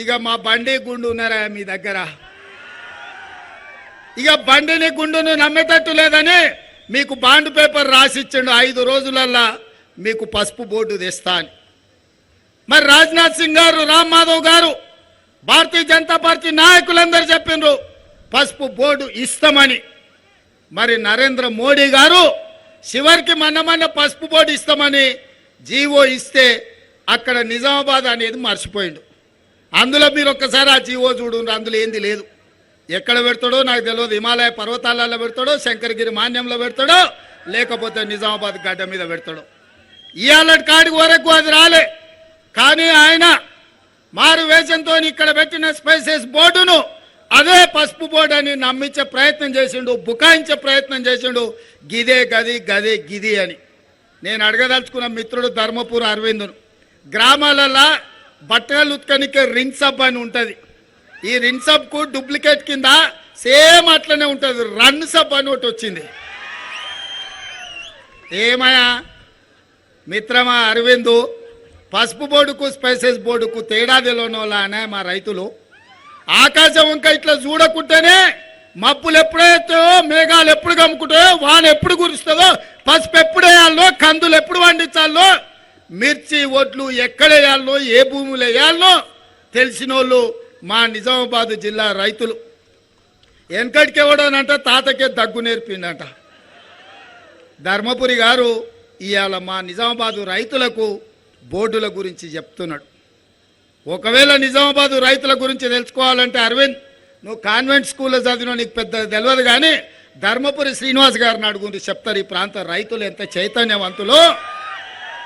ఇక మా బండి గుండు ఉన్నారా మీ దగ్గర? ఇక బండిని గుండును నమ్మేటట్టు లేదని మీకు బాండ్ పేపర్ రాసిచ్చిండు ఐదు రోజులల్లా మీకు పసుపు బోర్డు తెస్తా అని. మరి రాజ్నాథ్ సింగ్ గారు రామ్ మాధవ్ గారు భారతీయ జనతా పార్టీ నాయకులందరూ చెప్పిండ్రు పసుపు బోర్డు ఇస్తామని. మరి నరేంద్ర మోడీ గారు చివరికి మన్నమన్న పసుపు బోర్డు ఇస్తామని జీవో ఇస్తే అక్కడ నిజామాబాద్ అనేది మర్చిపోయిండు. అందులో మీరు ఒక్కసారి ఆ జీవో చూడండి అందులో ఏంది లేదు. ఎక్కడ పెడతాడో నాకు తెలియదు. హిమాలయ పర్వతాలలో పెడతాడో శంకరగిరి మాన్యంలో పెడతాడో లేకపోతే నిజామాబాద్ గడ్డ మీద పెడతాడో. ఇవాళ కాడికి వరకు అది రాలే. కానీ ఆయన మారు వేషంతో ఇక్కడ పెట్టిన స్పైసెస్ బోర్డును అదే పసుపు బోర్డు అని నమ్మించే ప్రయత్నం చేసిండు బుకాయించే ప్రయత్నం చేసిండు. గిదే గది గదే గిది అని. నేను అడగదలుచుకున్న మిత్రుడు ధర్మపూర్ అరవిందును. గ్రామాలలో బట్టలు ఉత్కనికే రిన్ సబ్ అని ఉంటుంది. ఈ రిన్ సబ్కు డూప్లికేట్ కింద సేమ్ అట్లనే ఉంటుంది. రన్ సబ్ అని ఒకటి వచ్చింది. ఏమయ్యా? మిత్రమా అరవిందు పసుపు బోర్డుకు స్పైసెస్ బోర్డుకు తేడా తెలియనోళ్ళనే మా రైతులు. ఆకాశం ఇంకా ఇట్లా చూడకుంటేనే మబ్బులు ఎప్పుడైతే మేఘాలు ఎప్పుడు కమ్ముకుంటాయో వాన ఎప్పుడు కురుస్తుందో పసుపు ఎప్పుడు వేయాలో కందులు ఎప్పుడు పండించాలో మిర్చి ఓట్లు ఎక్కడ వేయాలనో ఏ భూములు వేయాలనో తెలిసిన వాళ్ళు మా నిజామాబాద్ జిల్లా రైతులు. వెనకటికి ఎవడోనంట తాతకే దగ్గు నేర్పిండట. ధర్మపురి గారు ఇవాళ మా నిజామాబాదు రైతులకు బోర్డుల గురించి చెప్తున్నాడు. ఒకవేళ నిజామాబాదు రైతుల గురించి తెలుసుకోవాలంటే అరవింద్ నువ్వు కాన్వెంట్ స్కూల్లో చదివిన నీకు పెద్ద తెలియదు కానీ ధర్మపురి శ్రీనివాస్ గారిని అడుగుంది చెప్తారు ఈ ప్రాంత రైతులు ఎంత చైతన్యవంతులో.